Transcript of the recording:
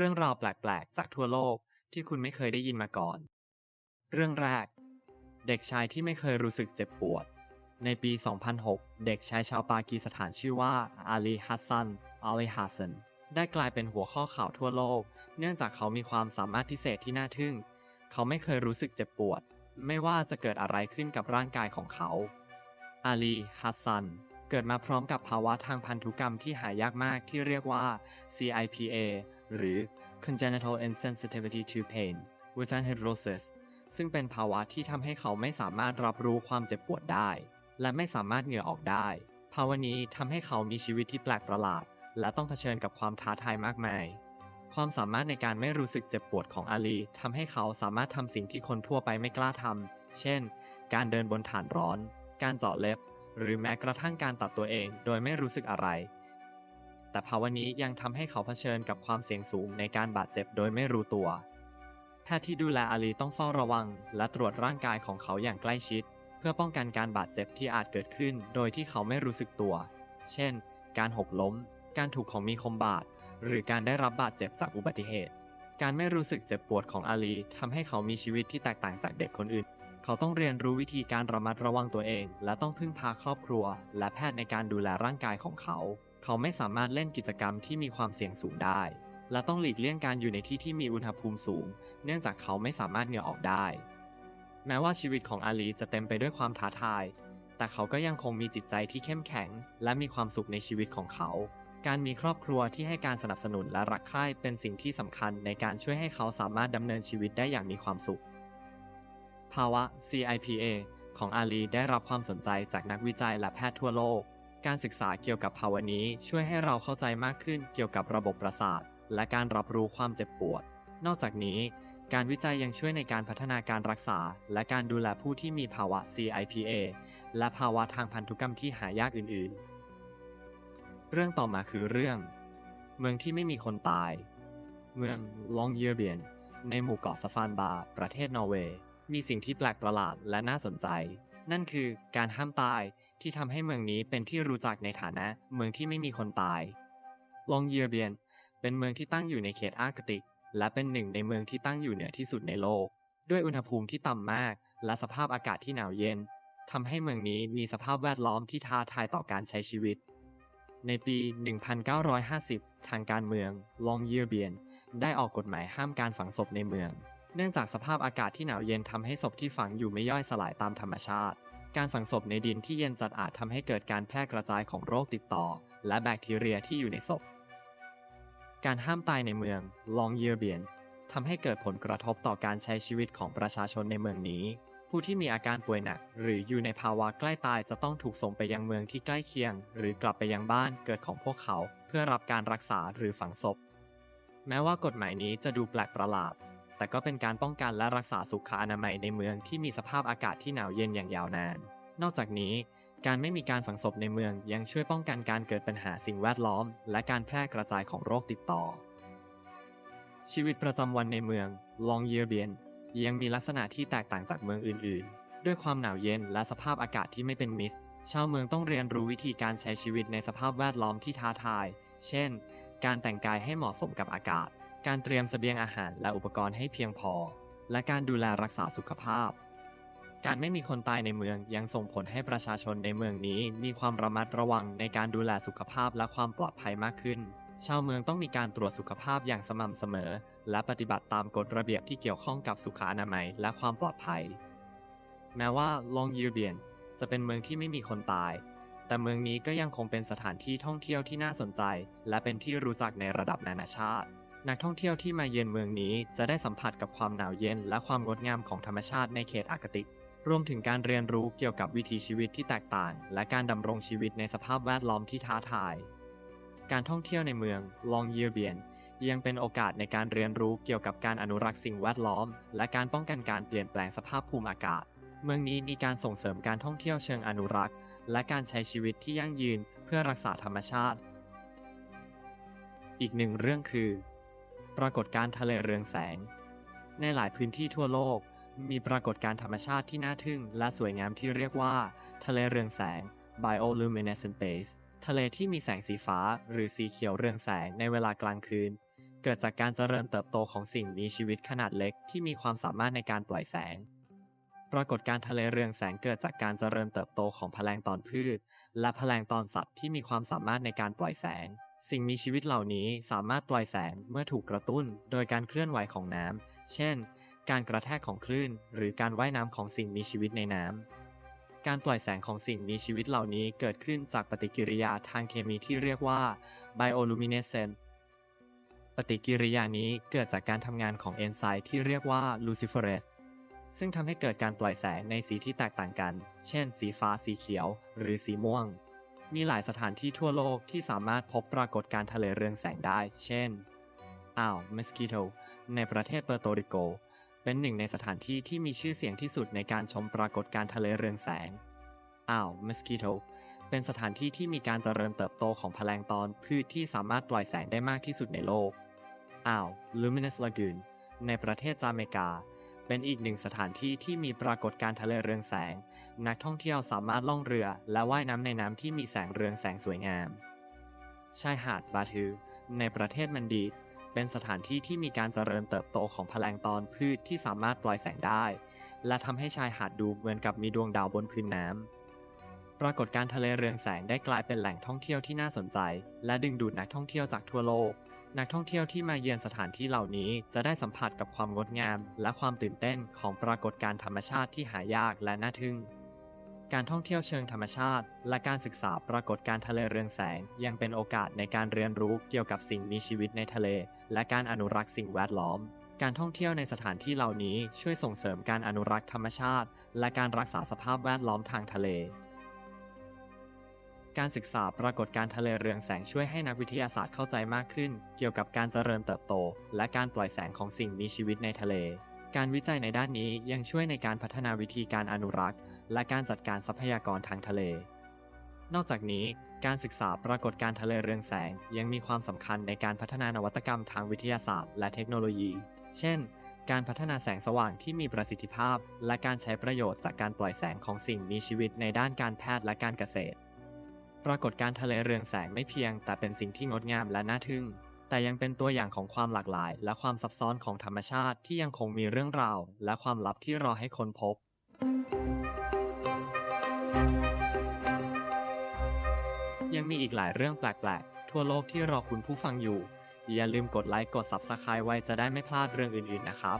เรื่องราวแปลกๆ จากทั่วโลกที่คุณไม่เคยได้ยินมาก่อน เรื่องแรก เด็กชายที่ไม่เคยรู้สึกเจ็บปวด ในปี 2006 เด็กชายชาวปากีสถานชื่อว่าอาลีฮัสซันอาลีฮัสซันได้กลายเป็นหัวข้อข่าวทั่วโลก เนื่องจากเขามีความสามารถพิเศษที่น่าทึ่ง เขาไม่เคยรู้สึกเจ็บปวด ไม่ว่าจะเกิดอะไรขึ้นกับร่างกายของเขาอาลีฮัสซันเกิดมาพร้อมกับภาวะทางพันธุกรรมที่หายากมากที่เรียกว่า CIPA หรือ Congenital Insensitivity to Pain with Anhidrosis ซึ่งเป็นภาวะที่ทำให้เขาไม่สามารถรับรู้ความเจ็บปวดได้ และไม่สามารถเหงื่อออกได้ ภาวะนี้ทำให้เขามีชีวิตที่แปลกประหลาด และต้องเผชิญกับความท้าทายมากมาย ความสามารถในการไม่รู้สึกเจ็บปวดของอาลีทำให้เขาสามารถทำสิ่งที่คนทั่วไปไม่กล้าทำ เช่น การเดินบนฐานร้อน การเจาะเล็บ หรือแม้กระทั่งการตัดตัวเองโดยไม่รู้สึกอะไร แต่ภาวะนี้ยังทำให้เขาเผชิญกับความเสี่ยงสูงในการบาดเจ็บโดยไม่รู้ตัว แพทย์ที่ดูแลอาลีต้องเฝ้าระวัง และตรวจร่างกายของเขาอย่างใกล้ชิด เพื่อป้องกันการบาดเจ็บที่อาจเกิดขึ้น โดยที่เขาไม่รู้สึกตัว เช่น การหกล้ม การถูกของมีคมบาด หรือการได้รับบาดเจ็บจากอุบัติเหตุ การไม่รู้สึกเจ็บปวดของอาลีทำให้เขามีชีวิตที่แตกต่างจากเด็กคนอื่น เขาต้องเรียนรู้วิธีการระมัดระวังตัวเอง และต้องพึ่งพาครอบครัว และแพทย์ในการดูแลร่างกายของเขา เขาไม่สามารถเล่นกิจกรรมที่มีความเสี่ยงสูงได้ และต้องหลีกเลี่ยงการอยู่ในที่ที่มีอุณหภูมิสูง เนื่องจากเขาไม่สามารถเหงื่อออกได้ แม้ว่าชีวิตของอาลีจะเต็มไปด้วยความท้าทาย แต่เขาก็ยังคงมีจิตใจที่เข้มแข็ง และมีความสุขในชีวิตของเขาการมีครอบครัวที่ให้การสนับสนุนและรักใคร่เป็นสิ่งที่สำคัญในการช่วยให้เขาสามารถดำเนินชีวิตได้อย่างมีความสุข ภาวะ CIPA ของอาลีได้รับความสนใจจากนักวิจัยและแพทย์ทั่วโลก การศึกษาเกี่ยวกับภาวะนี้ช่วยให้เราเข้าใจมากขึ้นเกี่ยวกับระบบประสาท และการรับรู้ความเจ็บปวด นอกจากนี้ การวิจัยยังช่วยในการพัฒนาการรักษา และการดูแลผู้ที่มีภาวะ CIPA และภาวะทางพันธุกรรมที่หายากอื่น ๆ เรื่องต่อมาคือเรื่อง เมืองที่ไม่มีคนตาย เมืองลองเยเบียน ในหมู่เกาะสฟานบา ประเทศนอร์เวย์ มีสิ่งที่แปลกประหลาดและน่าสนใจ นั่นคือการห้ามตายที่ทำให้เมืองนี้เป็นที่รู้จักในฐานะเมืองที่ไม่มีคนตาย ลองเยเบียน เป็นเมืองที่ตั้งอยู่ในเขตอาร์กติก และเป็นหนึ่งในเมืองที่ตั้งอยู่เหนือที่สุดในโลก ด้วยอุณหภูมิที่ต่ำมาก และสภาพอากาศที่หนาวเย็นทำให้เมืองนี้มีสภาพแวดล้อมที่ท้าทายต่อการใช้ชีวิต ในปี 1950 ทางการเมืองลองเยเบียน ได้ออกกฎหมายห้ามการฝังศพในเมือง เนื่องจากสภาพอากาศที่หนาวเย็นทำให้ศพที่ฝังอยู่ไม่ย่อยสลายตามธรรมชาติ การฝังศพในดินที่เย็นจัดอาจทำให้เกิดการแพร่กระจายของโรคติดต่อ และแบคทีเรียที่อยู่ในศพ การห้ามตายในเมืองลองเยเบียนทำให้เกิดผลกระทบต่อการใช้ชีวิตของประชาชนในเมืองนี้ ผู้ที่มีอาการป่วยหนัก หรืออยู่ในภาวะใกล้ตายจะต้องถูกส่งไปยังเมืองที่ใกล้เคียง หรือกลับไปยังบ้านเกิดของพวกเขา เพื่อรับการรักษาหรือฝังศพ แม้ว่ากฎหมายนี้จะดูแปลกประหลาด แต่ก็เป็นการป้องกันและรักษาสุขอนามัยในเมืองที่มีสภาพอากาศที่หนาวเย็นอย่างยาวนาน นอกจากนี้ การไม่มีการฝังศพในเมืองยังช่วยป้องกันการเกิดปัญหาสิ่งแวดล้อม และการแพร่กระจายของโรคติดต่อ ชีวิตประจำวันในเมืองลองเยเบียนยังมีลักษณะที่แตกต่างจากเมืองอื่น ๆ ด้วยความหนาวเย็นและสภาพอากาศที่ไม่เป็นมิตรชาวเมืองต้องเรียนรู้วิธีการใช้ชีวิตในสภาพแวดล้อมที่ท้าทาย เช่น การแต่งกายให้เหมาะสมกับอากาศ การเตรียมเสบียงอาหารและอุปกรณ์ให้เพียงพอ และการดูแลรักษาสุขภาพ การไม่มีคนตายในเมืองยังส่งผลให้ประชาชนในเมืองนี้มีความระมัดระวังในการดูแลสุขภาพและความปลอดภัยมากขึ้น ชาวเมืองต้องมีการตรวจสุขภาพอย่างสม่ำเสมอ และปฏิบัติตามกฎระเบียบที่เกี่ยวข้องกับสุขอนามัยและความปลอดภัย แม้ว่าลองยูเบียนจะเป็นเมืองที่ไม่มีคนตาย แต่เมืองนี้ก็ยังคงเป็นสถานที่ท่องเที่ยวที่น่าสนใจ และเป็นที่รู้จักในระดับนานาชาติ นักท่องเที่ยวที่มาเยือนเมืองนี้จะได้สัมผัสกับความหนาวเย็นและความงดงามของธรรมชาติในเขตอาร์กติก รวมถึงการเรียนรู้เกี่ยวกับวิถีชีวิตที่แตกต่าง และการดำรงชีวิตในสภาพแวดล้อมที่ท้าทาย การท่องเที่ยวในเมืองลองเยเบียนยังเป็นโอกาสในการเรียนรู้เกี่ยวกับการอนุรักษ์สิ่งแวดล้อม และการป้องกันการเปลี่ยนแปลงสภาพภูมิอากาศ เมืองนี้มีการส่งเสริมการท่องเที่ยวเชิงอนุรักษ์ และการใช้ชีวิตที่ยั่งยืนเพื่อรักษาธรรมชาติ อีกหนึ่งเรื่องคือ ปรากฏการณ์ทะเลเรืองแสง ในหลายพื้นที่ทั่วโลก มีปรากฏการณ์ธรรมชาติที่น่าทึ่ง และสวยงามที่เรียกว่า ทะเลเรืองแสง bioluminescent bays ทะเลที่มีแสงสีฟ้า หรือสีเขียวเรืองแสงในเวลากลางคืน เกิดจากการเจริญเติบโตของสิ่งมีชีวิตขนาดเล็กที่มีความสามารถในการปล่อยแสง ปรากฏการณ์ทะเลเรืองแสงเกิดจากการเจริญเติบโตของแมลงตอนพืช และแมลงตอนสัตว์ที่มีความสามารถในการปล่อยแสง สิ่งมีชีวิตเหล่านี้สามารถปล่อยแสงเมื่อถูกกระตุ้น โดยการเคลื่อนไหวของน้ำ เช่น การกระแทกของคลื่น หรือการว่ายน้ำของสิ่งมีชีวิตในน้ำ การปล่อยแสงของสิ่งมีชีวิตเหล่านี้เกิดขึ้นจากปฏิกิริยาทางเคมีที่เรียกว่า bioluminescence ปฏิกิริยานี้เกิดจากการทำงานของเอนไซม์ที่เรียกว่า luciferase ซึ่งทำให้เกิดการปล่อยแสงในสีที่แตกต่างกัน เช่น สีฟ้า สีเขียว หรือสีม่วง มีหลายสถานที่ทั่วโลกที่สามารถพบปรากฏการณ์ทะเลเรืองแสงได้ เช่น อ่าว m มสกิโตในประเทศเปอร์โตริโก เป็นหนึ่งในสถานที่ที่มีชื่อเสียงที่สุดในการชมปรากฏการณ์ทะเลเรืองแสง อ่าว m มสกิโตเป็นสถานที่ที่มีการเจริญเติบโตของแมลงตอนพืชที่สามารถปล่อยแสงได้มากที่สุดในโลก อ่าว Luminous Lagoon ในประเทศจาเมกา เป็นอีกหนึ่งสถานที่ที่มีปรากฏการณ์ทะเลเรืองแสง นักท่องเที่ยวสามารถล่องเรือและว่ายน้ำในน้ำที่มีแสงเรืองแสงสวยงาม ชายหาดบาทูในประเทศมันดี เป็นสถานที่ที่มีการเจริญเติบโตของแมลงตอนพืชที่สามารถปล่อยแสงได้ และทำให้ชายหาดดูเหมือนกับมีดวงดาวบนพื้นน้ำ ปรากฏการทะเลเรืองแสงได้กลายเป็นแหล่งท่องเที่ยวที่น่าสนใจ และดึงดูดนักท่องเที่ยวจากทั่วโลกนักท่องเที่ยวที่มาเยือนสถานที่เหล่านี้จะได้สัมผัสกับความงดงาม และความตื่นเต้นของปรากฏการณ์ธรรมชาติที่หายากและน่าทึ่ง การท่องเที่ยวเชิงธรรมชาติ และการศึกษาปรากฏการ์ทะเลเรืองแสง ยังเป็นโอกาสในการเรียนรู้เกี่ยวกับสิ่งมีชีวิตในทะเล และการอนุรักษ์สิ่งแวดล้อม การท่องเที่ยวในสถานที่เหล่านี้ช่วยส่งเสริมการอนุรักษ์ธรรมชาติ และการรักษาสภาพแวดล้อมทางทะเล การศึกษาปรากฏการ์ทะเลเรืองแสงช่วยให้นักวิทยาศาสตร์เข้าใจมากขึ้น เกี่ยวกับการเจริญเติบโต และการปล่อยแสงของสิ่งมีชีวิตในทะเลการวิจัยในด้านนี้ยังช่วยในการพัฒนาวิธีการอนุรักษ์ และการจัดการทรัพยากรทางทะเล นอกจากนี้การศึกษาปรากฏการณ์ทะเลเรืองแสงยังมีความสำคัญในการพัฒนานวัตกรรมทางวิทยาศาสตร์ และเทคโนโลยี เช่น การพัฒนาแสงสว่างที่มีประสิทธิภาพ และการใช้ประโยชน์จากการปล่อยแสงของสิ่งมีชีวิตในด้านการแพทย์และการเกษตร ปรากฏการณ์ทะเลเรืองแสงไม่เพียง แต่เป็นสิ่งที่งดงามและน่าทึ่ง แต่ยังเป็นตัวอย่างของความหลากหลาย และความซับซ้อนของธรรมชาติที่ยังคงมีเรื่องราว และความลับที่รอให้คนพบ มีอีกหลายเรื่องแปลกๆ ทั่วโลกที่รอคุณผู้ฟังอยู่ อย่าลืมกดไลค์กด Subscribe ไว้จะได้ไม่พลาดเรื่องอื่นๆนะครับ